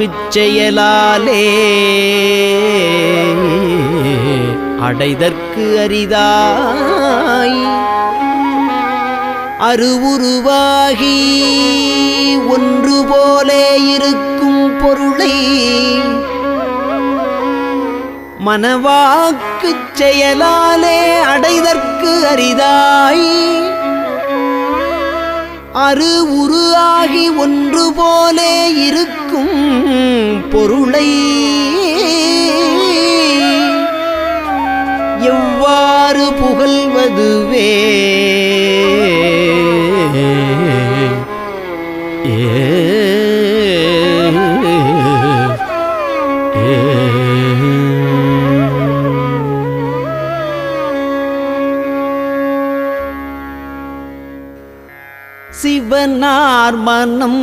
மனவாக்குச் செயலாலே. அடைதற்கு அரிதாய். அருவுருவாகி ஒன்று போலே இருக்கும் பொருளை. மனவாக்குச் செயலாலே அடைதற்கு அரிதாய். அரு உருவாகி ஒன்று போலே இருக்கும் பொருளை. எவ்வாறு புகழ்வதுவே? சிவனார் மனம்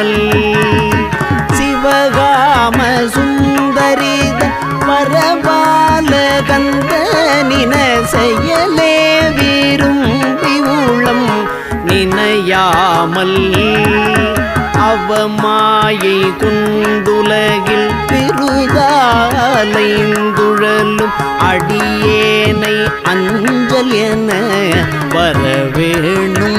கமல். சிவகாம சுந்தரித பரபால கந்தனின செயலே விரும்பி உள்ளம் நினையாமல். அவமாயை குண்டுலகில் பெருதாலைந்துழலும் அடியேனை அஞ்சல் என வரவேணும்.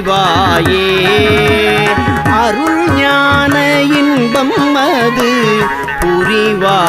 புரிவாயே அருள் ஞான இன்பம் அது புரிவாயே.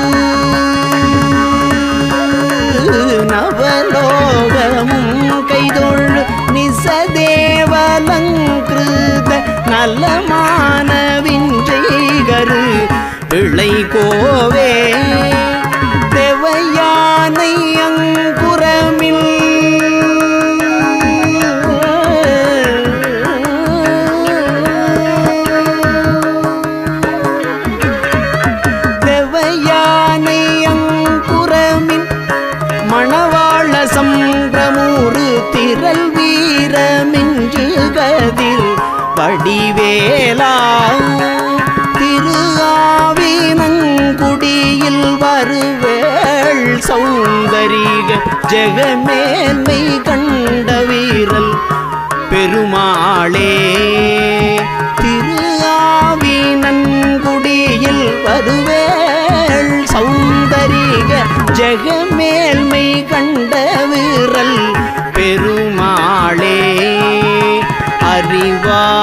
நலமான கரு பிள்ளை கோவே.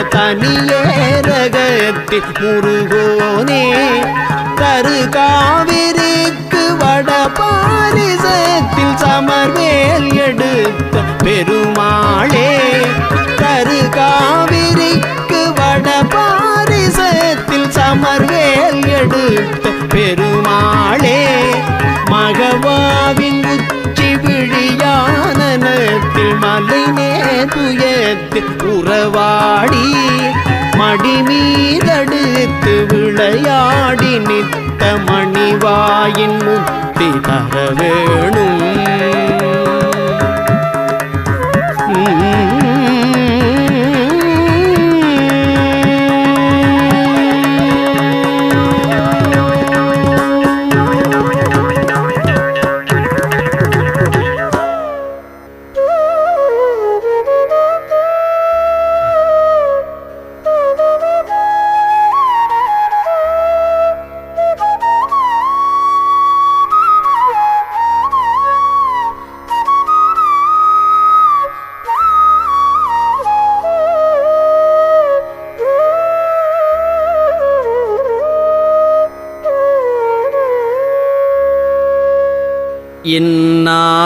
வைத்த தனியேரகத்தின் முருகோனே தரு காவிரிக்கு வட பாரிசத்தில் சமர்வேல் எடுத்த பெருமாளே தரு காவிரிக்கு வட பாரிசத்தில் சமர்வேல் எடுத்த பெருமாளே மகவாவின் மலை நேதுயத்தில் உறவாடி மடிமீதடுத்து விளையாடி நித்த மணிவாயின் முக்தி தர வேணும்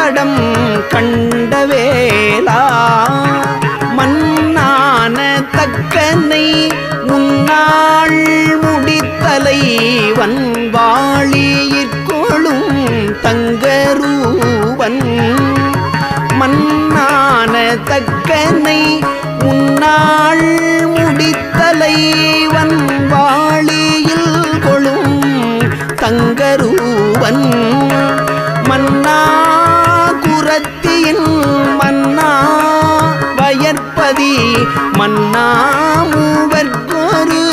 தடம் கண்டவேலா மன்னான தக்கனை முன்னாள் முடித்தலை வன்வாளியிற்கொழும் தங்கரூவன். மன்னான தக்கனை முன்னாள் முடித்தலை வன்வாளியில் வயற்பதி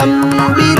மன்னா